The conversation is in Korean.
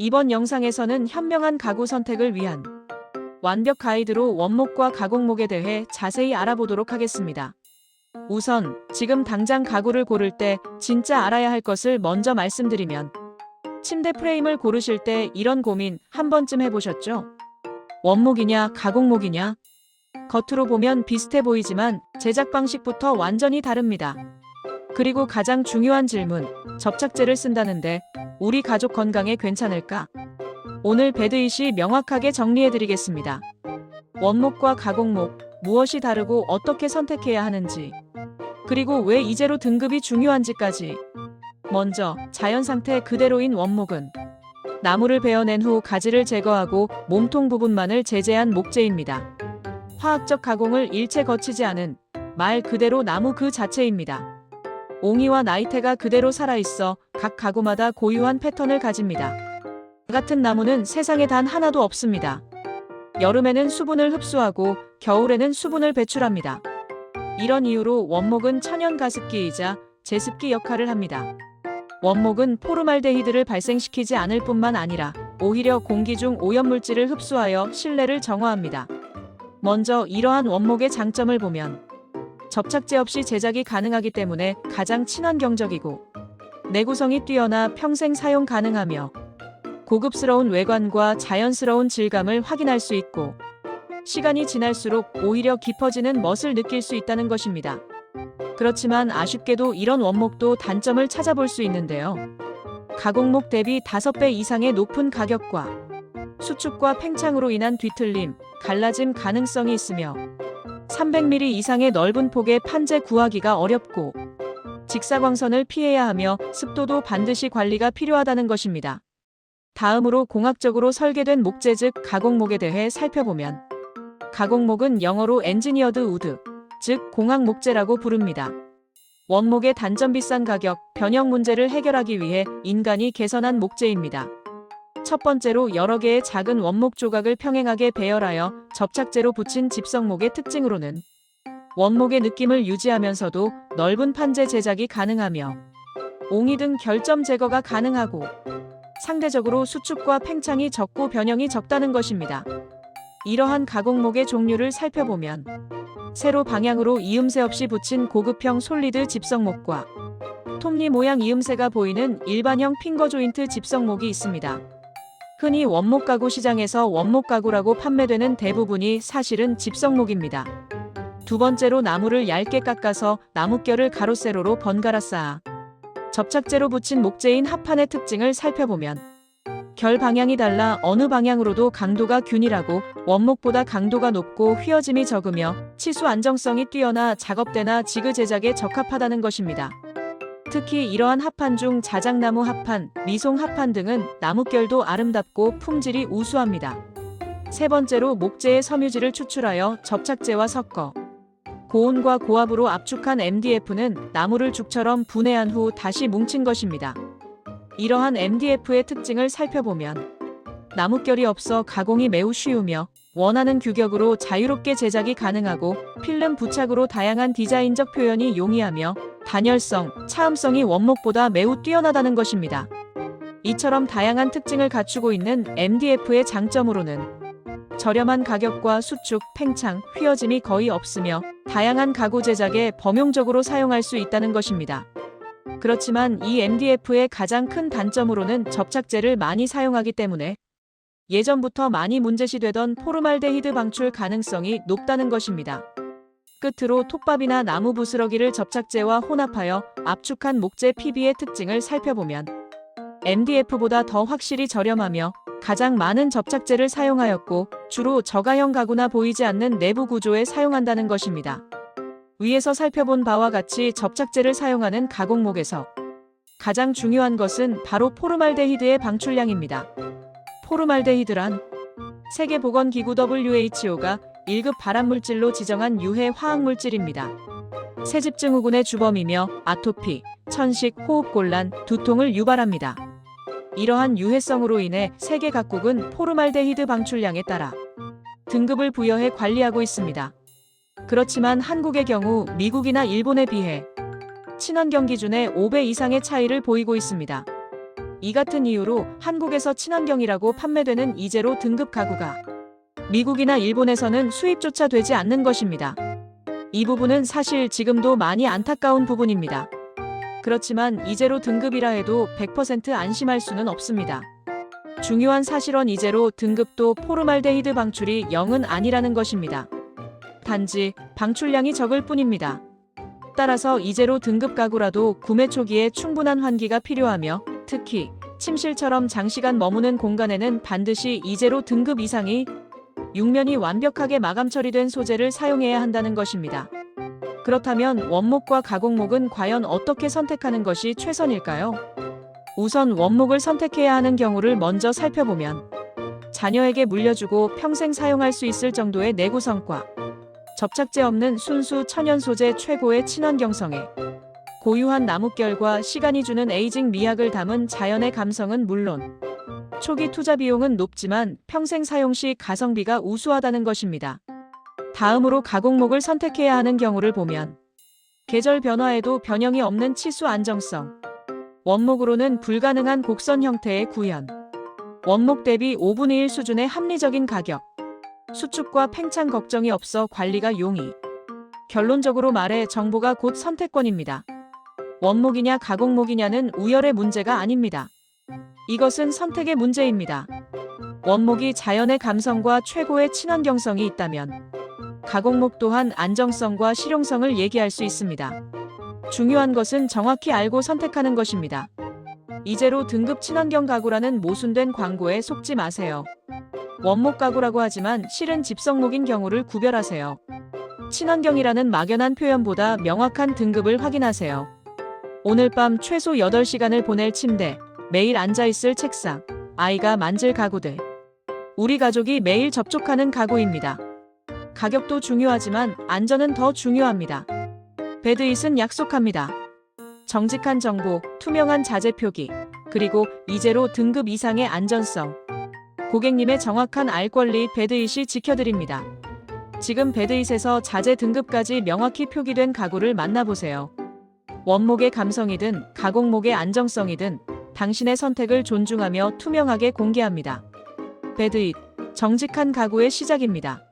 이번 영상에서는 현명한 가구 선택을 위한 완벽 가이드로 원목과 가공목에 대해 자세히 알아보도록 하겠습니다. 우선 지금 당장 가구를 고를 때 진짜 알아야 할 것을 먼저 말씀드리면 침대 프레임을 고르실 때 이런 고민 한 번쯤 해보셨죠? 원목이냐 가공목이냐? 겉으로 보면 비슷해 보이지만 제작 방식부터 완전히 다릅니다. 그리고 가장 중요한 질문, 접착제를 쓴다는데 우리 가족 건강에 괜찮을까? 오늘 배드잇이 명확하게 정리해드리겠습니다. 원목과 가공목, 무엇이 다르고 어떻게 선택해야 하는지, 그리고 왜 이제로 등급이 중요한지까지. 먼저, 자연 상태 그대로인 원목은 나무를 베어낸 후 가지를 제거하고 몸통 부분만을 제재한 목재입니다. 화학적 가공을 일체 거치지 않은 말 그대로 나무 그 자체입니다. 옹이와 나이테가 그대로 살아있어 각 가구마다 고유한 패턴을 가집니다. 같은 나무는 세상에 단 하나도 없습니다. 여름에는 수분을 흡수하고 겨울에는 수분을 배출합니다. 이런 이유로 원목은 천연 가습기이자 제습기 역할을 합니다. 원목은 포르말데히드를 발생시키지 않을 뿐만 아니라 오히려 공기 중 오염물질을 흡수하여 실내를 정화합니다. 먼저 이러한 원목의 장점을 보면 접착제 없이 제작이 가능하기 때문에 가장 친환경적이고 내구성이 뛰어나 평생 사용 가능하며 고급스러운 외관과 자연스러운 질감을 확인할 수 있고 시간이 지날수록 오히려 깊어지는 멋을 느낄 수 있다는 것입니다. 그렇지만 아쉽게도 이런 원목도 단점을 찾아볼 수 있는데요. 가공목 대비 5배 이상의 높은 가격과 수축과 팽창으로 인한 뒤틀림, 갈라짐 가능성이 있으며 300mm 이상의 넓은 폭의 판재 구하기가 어렵고 직사광선을 피해야 하며 습도도 반드시 관리가 필요하다는 것입니다. 다음으로 공학적으로 설계된 목재 즉 가공목에 대해 살펴보면 가공목은 영어로 엔지니어드 우드, 즉 공학 목재라고 부릅니다. 원목의 단점 비싼 가격, 변형 문제를 해결하기 위해 인간이 개선한 목재입니다. 첫 번째로 여러 개의 작은 원목 조각을 평행하게 배열하여 접착제로 붙인 집성목의 특징으로는 원목의 느낌을 유지하면서도 넓은 판재 제작이 가능하며 옹이 등 결점 제거가 가능하고 상대적으로 수축과 팽창이 적고 변형이 적다는 것입니다. 이러한 가공목의 종류를 살펴보면 세로 방향으로 이음새 없이 붙인 고급형 솔리드 집성목과 톱니 모양 이음새가 보이는 일반형 핑거 조인트 집성목이 있습니다. 흔히 원목 가구 시장에서 원목 가구라고 판매되는 대부분이 사실은 집성목입니다. 두 번째로 나무를 얇게 깎아서 나뭇결을 가로 세로로 번갈아 쌓아 접착제로 붙인 목재인 합판의 특징을 살펴보면 결 방향이 달라 어느 방향으로도 강도가 균일하고 원목보다 강도가 높고 휘어짐이 적으며 치수 안정성이 뛰어나 작업대나 지그 제작에 적합하다는 것입니다. 특히 이러한 합판 중 자작나무 합판, 미송 합판 등은 나뭇결도 아름답고 품질이 우수합니다. 세 번째로 목재의 섬유질을 추출하여 접착제와 섞어 고온과 고압으로 압축한 MDF는 나무를 죽처럼 분해한 후 다시 뭉친 것입니다. 이러한 MDF의 특징을 살펴보면 나뭇결이 없어 가공이 매우 쉬우며 원하는 규격으로 자유롭게 제작이 가능하고 필름 부착으로 다양한 디자인적 표현이 용이하며 단열성, 차음성이 원목보다 매우 뛰어나다는 것입니다. 이처럼 다양한 특징을 갖추고 있는 MDF의 장점으로는 저렴한 가격과 수축, 팽창, 휘어짐이 거의 없으며 다양한 가구 제작에 범용적으로 사용할 수 있다는 것입니다. 그렇지만 이 MDF의 가장 큰 단점으로는 접착제를 많이 사용하기 때문에 예전부터 많이 문제시되던 포르말데히드 방출 가능성이 높다는 것입니다. 끝으로 톱밥이나 나무 부스러기를 접착제와 혼합하여 압축한 목재 PB의 특징을 살펴보면 MDF보다 더 확실히 저렴하며 가장 많은 접착제를 사용하였고 주로 저가형 가구나 보이지 않는 내부 구조에 사용한다는 것입니다. 위에서 살펴본 바와 같이 접착제를 사용하는 가공목에서 가장 중요한 것은 바로 포르말데히드의 방출량입니다. 포르말데히드란 세계보건기구 WHO가 1급 발암물질로 지정한 유해 화학물질입니다. 새집증후군의 주범이며 아토피, 천식, 호흡곤란, 두통을 유발합니다. 이러한 유해성으로 인해 세계 각국은 포르말데히드 방출량에 따라 등급을 부여해 관리하고 있습니다. 그렇지만 한국의 경우 미국이나 일본에 비해 친환경 기준의 5배 이상의 차이를 보이고 있습니다. 이 같은 이유로 한국에서 친환경이라고 판매되는 이제로 등급 가구가 미국이나 일본에서는 수입조차 되지 않는 것입니다. 이 부분은 사실 지금도 많이 안타까운 부분입니다. 그렇지만 이제로 등급이라 해도 100% 안심할 수는 없습니다. 중요한 사실은 이제로 등급도 포르말데히드 방출이 0은 아니라는 것입니다. 단지 방출량이 적을 뿐입니다. 따라서 이제로 등급 가구라도 구매 초기에 충분한 환기가 필요하며 특히 침실처럼 장시간 머무는 공간에는 반드시 이제로 등급 이상이 육면이 완벽하게 마감 처리된 소재를 사용해야 한다는 것입니다. 그렇다면 원목과 가공목은 과연 어떻게 선택하는 것이 최선일까요? 우선 원목을 선택해야 하는 경우를 먼저 살펴보면 자녀에게 물려주고 평생 사용할 수 있을 정도의 내구 성과 접착제 없는 순수 천연 소재 최고의 친환경 성에 고유한 나뭇결과 시간이 주는 에이징 미학을 담은 자연의 감성은 물론 초기 투자 비용은 높지만 평생 사용 시 가성비가 우수하다는 것입니다. 다음으로 가공목을 선택해야 하는 경우를 보면 계절 변화에도 변형이 없는 치수 안정성 원목으로는 불가능한 곡선 형태의 구현 원목 대비 5분의 1 수준의 합리적인 가격 수축과 팽창 걱정이 없어 관리가 용이 결론적으로 말해 정보가 곧 선택권입니다. 원목이냐 가공목이냐는 우열의 문제가 아닙니다. 이것은 선택의 문제입니다. 원목이 자연의 감성과 최고의 친환경성이 있다면 가공목 또한 안정성과 실용성을 얘기할 수 있습니다. 중요한 것은 정확히 알고 선택하는 것입니다. 이제로 등급 친환경 가구라는 모순된 광고에 속지 마세요. 원목 가구라고 하지만 실은 집성목인 경우를 구별하세요. 친환경이라는 막연한 표현보다 명확한 등급을 확인하세요. 오늘 밤 최소 8시간을 보낼 침대, 매일 앉아있을 책상, 아이가 만질 가구들. 우리 가족이 매일 접촉하는 가구입니다. 가격도 중요하지만 안전은 더 중요합니다. 베드잇은 약속합니다. 정직한 정보, 투명한 자재 표기, 그리고 이제로 등급 이상의 안전성. 고객님의 정확한 알 권리 베드잇이 지켜드립니다. 지금 베드잇에서 자재 등급까지 명확히 표기된 가구를 만나보세요. 원목의 감성이든 가공목의 안정성이든 당신의 선택을 존중하며 투명하게 공개합니다. 베드잇, 정직한 가구의 시작입니다.